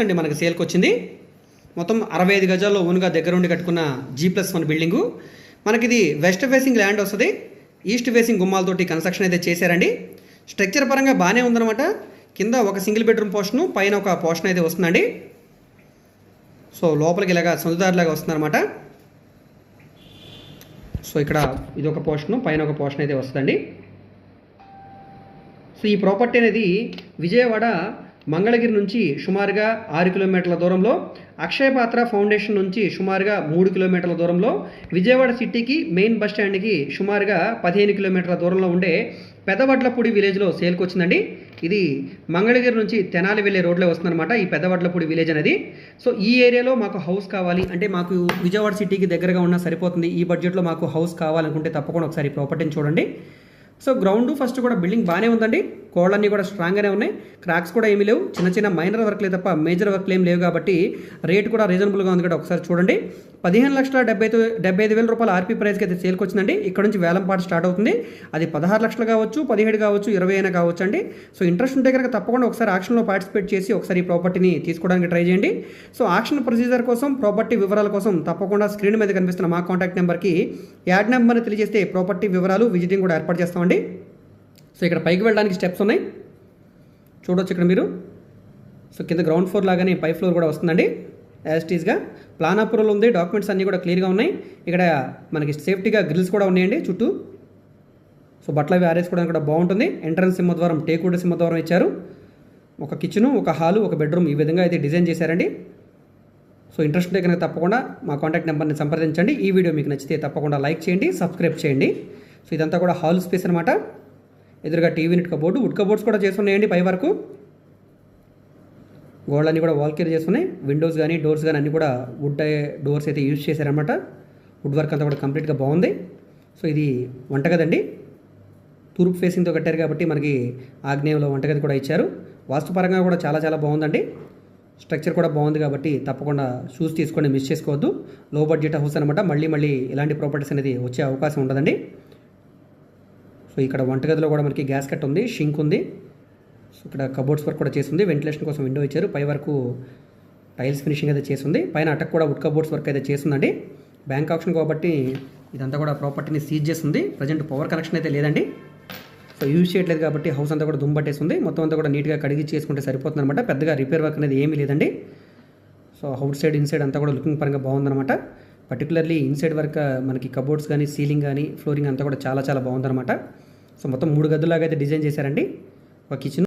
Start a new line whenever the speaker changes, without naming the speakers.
అండి మనకి సేల్కి వచ్చింది మొత్తం అరవై ఐదు గజాల్లో ఓన్గా దగ్గర ఉండి కట్టుకున్న జీ ప్లస్ వన్ బిల్డింగు మనకి ఇది వెస్ట్ ఫేసింగ్ ల్యాండ్ వస్తుంది. ఈస్ట్ ఫేసింగ్ గుమ్మాలతోటి కన్స్ట్రక్షన్ అయితే చేశారండి. స్ట్రక్చర్ పరంగా బాగానే ఉందన్నమాట. కింద ఒక సింగిల్ బెడ్రూమ్ పోర్షను పైన ఒక పోర్షన్ అయితే వస్తుందండి. సో లోపలికి ఇలాగా సొంతదారిలాగా వస్తుందన్నమాట. సో ఇక్కడ ఇది ఒక పోర్షను పైన ఒక పోర్షన్ అయితే వస్తుందండి. సో ఈ ప్రాపర్టీ అనేది విజయవాడ మంగళగిరి నుంచి సుమారుగా ఆరు కిలోమీటర్ల దూరంలో అక్షయపాత్ర ఫౌండేషన్ నుంచి సుమారుగా మూడు కిలోమీటర్ల దూరంలో విజయవాడ సిటీకి మెయిన్ బస్ స్టాండ్కి సుమారుగా పదిహేను కిలోమీటర్ల దూరంలో ఉండే పెదవడ్లపూడి విలేజ్లో సేల్కి వచ్చిందండి ఇది మంగళగిరి నుంచి తెనాలి వెళ్ళే రోడ్లో వస్తుందన్నమాట ఈ పెదవడ్లపూడి విలేజ్ అనేది. సో ఈ ఏరియాలో మాకు హౌస్ కావాలి అంటే మాకు విజయవాడ సిటీకి దగ్గరగా ఉన్నా సరిపోతుంది ఈ బడ్జెట్లో మాకు హౌస్ కావాలనుకుంటే తప్పకుండా ఒకసారి ప్రాపర్టీని చూడండి. సో గ్రౌండ్ ఫస్ట్ కూడా బిల్డింగ్ బాగానే ఉందండి. కోళ్ళన్నీ కూడా స్ట్రాంగ్గానే ఉన్నాయి. క్రాక్స్ కూడా ఏమీ లేవు. చిన్న చిన్న మైనర్ వర్క్లే తప్ప మేజర్ వర్క్లు ఏం లేవు కాబట్టి రేట్ కూడా రీజనబుల్గా ఉంది కూడా ఒకసారి చూడండి. పదిహేను లక్షల డెబ్బై డెబ్బై ఐదు వేల రూపాయల ఆర్పీ ప్రైస్కి అయితే సేల్కి వచ్చిందండి. ఇక్కడ నుంచి వేలం పాట స్టార్ట్ అవుతుంది. అది పదహారు లక్షలు కావచ్చు పదిహేడు కావచ్చు ఇరవై అయినా కావచ్చు అండి సో ఇంట్రెస్ట్ ఉంటే కనుక తప్పకుండా ఒకసారి ఆక్షన్లో పార్టిసిపేట్ చేసి ఒకసారి ఈ ప్రాపర్టీని తీసుకోవడానికి ట్రై చేయండి. సో ఆక్షన్ ప్రొసీజర్ కోసం ప్రాపర్టీ వివరాల కోసం తప్పకుండా స్క్రీన్ మీద కనిపిస్తున్న మా కాంటాక్ట్ నెంబర్కి యాడ్ నెంబర్ని తెలియజేస్తే ప్రాపర్టీ వివరాలు విజిటింగ్ కూడా ఏర్పాటు చేస్తామండి. సో ఇక్కడ పైకి వెళ్ళడానికి స్టెప్స్ ఉన్నాయి. చూడొచ్చు ఇక్కడ మీరు. సో కింద గ్రౌండ్ ఫ్లోర్ లాగానే పై ఫ్లోర్ కూడా వస్తుందండి. యాజ్ టీజ్గా ప్లాన్ అప్రూవల్ ఉంది. డాక్యుమెంట్స్ అన్నీ కూడా క్లియర్గా ఉన్నాయి. ఇక్కడ మనకి సేఫ్టీగా గ్రిల్స్ కూడా ఉన్నాయండి చుట్టూ. సో బట్టలు అవి ఆరేసుకోవడానికి కూడా బాగుంటుంది. ఎంట్రన్స్ సింహద్వారం టేకూడ సింహద్వారం ఇచ్చారు. ఒక కిచెను ఒక హాలు ఒక బెడ్రూమ్ ఈ విధంగా అయితే డిజైన్ చేశారండి. సో ఇంట్రెస్ట్ ఉంటే కనుక తప్పకుండా మా కాంటాక్ట్ నెంబర్ని సంప్రదించండి. ఈ వీడియో మీకు నచ్చితే తప్పకుండా లైక్ చేయండి సబ్స్క్రైబ్ చేయండి. సో ఇదంతా కూడా హాల్ స్పేస్ అనమాట ఎదురుగా TV net cupboard wood cupboards కూడా చేస్తున్నాయండి పై వరకు. గోడలన్నీ కూడా వాల్ కేర్ చేస్తున్నాయి. విండోస్ కానీ డోర్స్ కానీ అన్నీ కూడా వుడ్ డోర్స్ అయితే యూజ్ చేశారనమాట వుడ్ వర్క్ అంతా కూడా కంప్లీట్గా బాగుంది. సో ఇది వంటగదండి. తూర్పు ఫేసింగ్తో కట్టారు కాబట్టి మనకి ఆగ్నేయంలో వంటగది కూడా ఇచ్చారు. వాస్తుపరంగా కూడా చాలా చాలా బాగుందండి. స్ట్రక్చర్ కూడా బాగుంది కాబట్టి తప్పకుండా షూస్ తీసుకొని మిస్ చేసుకోవద్దు. లో బడ్జెట్ హౌస్ అనమాట మళ్ళీ మళ్ళీ ఇలాంటి ప్రాపర్టీస్ అనేది వచ్చే అవకాశం ఉండదండి. సో ఇక్కడ వంటగదిలో కూడా మనకి గ్యాస్ కట్ ఉంది షింక్ ఉంది. సో ఇక్కడ కబోర్డ్స్ వర్క్ కూడా చేసింది వెంటిలేషన్ కోసం విండో ఇచ్చారు. పై వరకు టైల్స్ ఫినిషింగ్ అయితే చేసింది పైన అటక్ కూడా వుడ్ కబోర్డ్స్ వర్క్ అయితే చేస్తుందండి. బ్యాంక్ ఆప్షన్ కాబట్టి ఇదంతా కూడా ప్రాపర్టీని సీజ్ చేస్తుంది. ప్రజెంట్ పవర్ కనెక్షన్ అయితే లేదండి. సో యూజ్ చేయట్లేదు కాబట్టి హౌస్ అంతా కూడా దుమ్బట్టేస్తుంది మొత్తం అంతా కూడా నీట్గా కడిగి చేసుకుంటే సరిపోతుంది అనమాట పెద్దగా రిపేర్ వర్క్ అనేది ఏమీ లేదండి. సో అవుట్ సైడ్ ఇన్సైడ్ అంతా కూడా లుకింగ్ పరంగా బాగుందన్నమాట. పర్టికులర్లీ ఇన్సైడ్ వర్క్ మనకి కబోర్డ్స్ కానీ సీలింగ్ కానీ ఫ్లోరింగ్ అంతా కూడా చాలా చాలా బాగుందన్నమాట. సో మొత్తం మూడు గదులాగా అయితే డిజైన్ చేశారండి. ఒక కిచెన్